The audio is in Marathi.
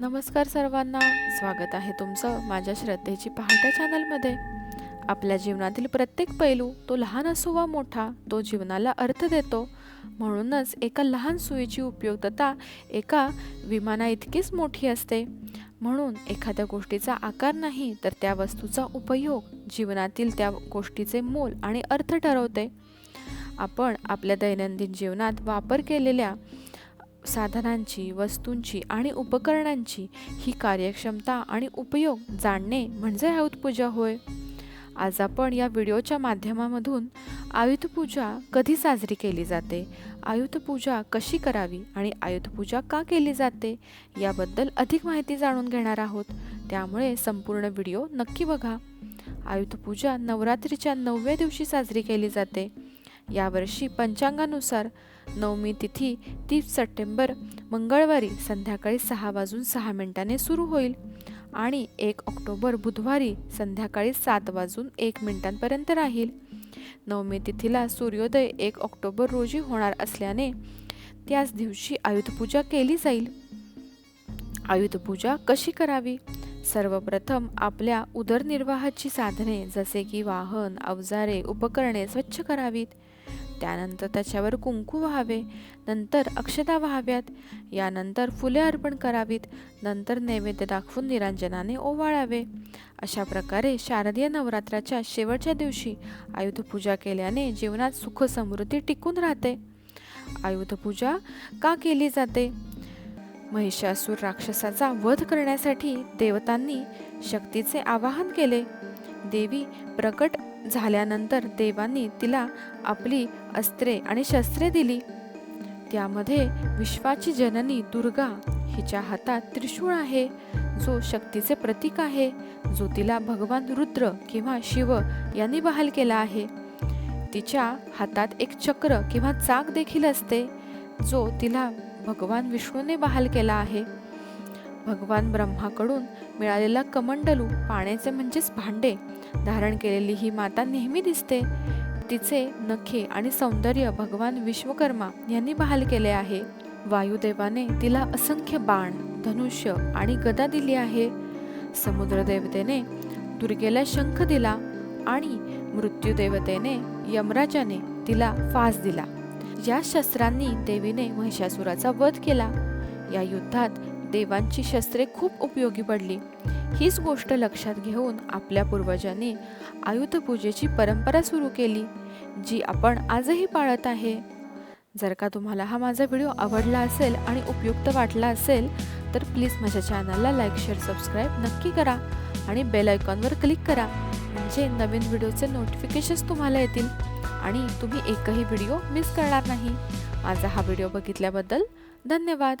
नमस्कार सर्वांना. स्वागत आहे तुमचं माझ्या श्रद्धेची पहाटा चॅनलमध्ये. आपल्या जीवनातील प्रत्येक पैलू तो लहान असो वा मोठा तो जीवनाला अर्थ देतो. म्हणूनच एका लहान सुईची उपयुक्तता एका विमाना इतकीच मोठी असते. म्हणून एखाद्या गोष्टीचा आकार नाही तर त्या वस्तूचा उपयोग जीवनातील त्या गोष्टीचे मोल आणि अर्थ ठरवते. आपण आपल्या दैनंदिन जीवनात वापर केलेल्या साधनांची वस्तूंची आणि उपकरणांची ही कार्यक्षमता आणि उपयोग जाणणे म्हणजे आयुधपूजा होय. आज आपण या व्हिडिओच्या माध्यमामधून आयुधपूजा कधी साजरी केली जाते आयुधपूजा कशी करावी आणि आयुधपूजा का केली जाते याबद्दल अधिक माहिती जाणून घेणार आहोत. त्यामुळे संपूर्ण व्हिडिओ नक्की बघा. आयुधपूजा नवरात्रीच्या नवव्या दिवशी साजरी केली जाते. यावर्षी पंचांगानुसार नवमी तिथी तीस सप्टेंबर मंगळवारी संध्याकाळी सहा वाजून सहा मिनिटाने सुरू होईल आणि एक ऑक्टोबर बुधवारी संध्याकाळी सात वाजून एक मिनिटांपर्यंत राहील. नवमी तिथीला सूर्योदय एक ऑक्टोबर रोजी होणार असल्याने त्याच दिवशी आयुधपूजा केली जाईल. आयुधपूजा कशी करावी? सर्वप्रथम आपल्या उदरनिर्वाहाची साधने जसे की वाहन अवजारे उपकरणे स्वच्छ करावीत. त्यानंतर त्याच्यावर कुंकू व्हावे नंतर अक्षता व्हाव्यात यानंतर फुले अर्पण करावीत नंतर नैवेद्य दाखवून निरांजनाने ओवाळावे. अशा प्रकारे शारदीय नवरात्राच्या शेवटच्या दिवशी आयुधपूजा केल्याने जीवनात सुख समृद्धी टिकून राहते. आयुधपूजा का केली जाते? महिषासूर राक्षसाचा वध करण्यासाठी देवतांनी शक्तीचे आवाहन केले. देवी प्रकट झाल्यानंतर देवांनी तिला आपली अस्त्रे आणि शस्त्रे दिली. त्यामध्ये विश्वाची जननी दुर्गा हिच्या हातात त्रिशूळ आहे जो शक्तीचे प्रतीक आहे जो तिला भगवान रुद्र किंवा शिव यांनी बहाल केला आहे. तिच्या हातात एक चक्र किंवा चाक देखील असते जो तिला भगवान विष्णूने बहाल केला आहे. भगवान ब्रह्माकडून मिळालेला कमंडलू पाण्याचे म्हणजेच भांडे धारण केलेली ही माता नेहमी दिसते. तिचे नखे आणि सौंदर्य भगवान विश्वकर्मा यांनी बहाल केले आहे. वायुदेवाने तिला असंख्य बाण धनुष्य आणि गदा दिली आहे. समुद्र देवतेने दुर्गेला शंख दिला आणि मृत्यूदेवतेने यमराजाने तिला फास दिला. या शस्त्रांनी देवीने महिषासुराचा वध केला. या युद्धात देवांची शस्त्रे खूप उपयोगी पडली. हीच गोष्ट लक्षात घेऊन आपल्या पूर्वजांनी आयुधपूजेची परंपरा सुरू केली जी आपण आजही पाळत आहे. जर का तुम्हाला हा माझा व्हिडिओ आवडला असेल आणि उपयुक्त वाटला असेल तर प्लीज माझ्या चॅनलला लाईक शेअर सबस्क्राईब नक्की करा आणि बेल आयकॉनवर क्लिक करा म्हणजे नवीन व्हिडिओचे नोटिफिकेशन्स तुम्हाला येतील आणि तुम्ही एकही व्हिडिओ मिस करणार नाही. माझा हा व्हिडिओ बघितल्याबद्दल धन्यवाद.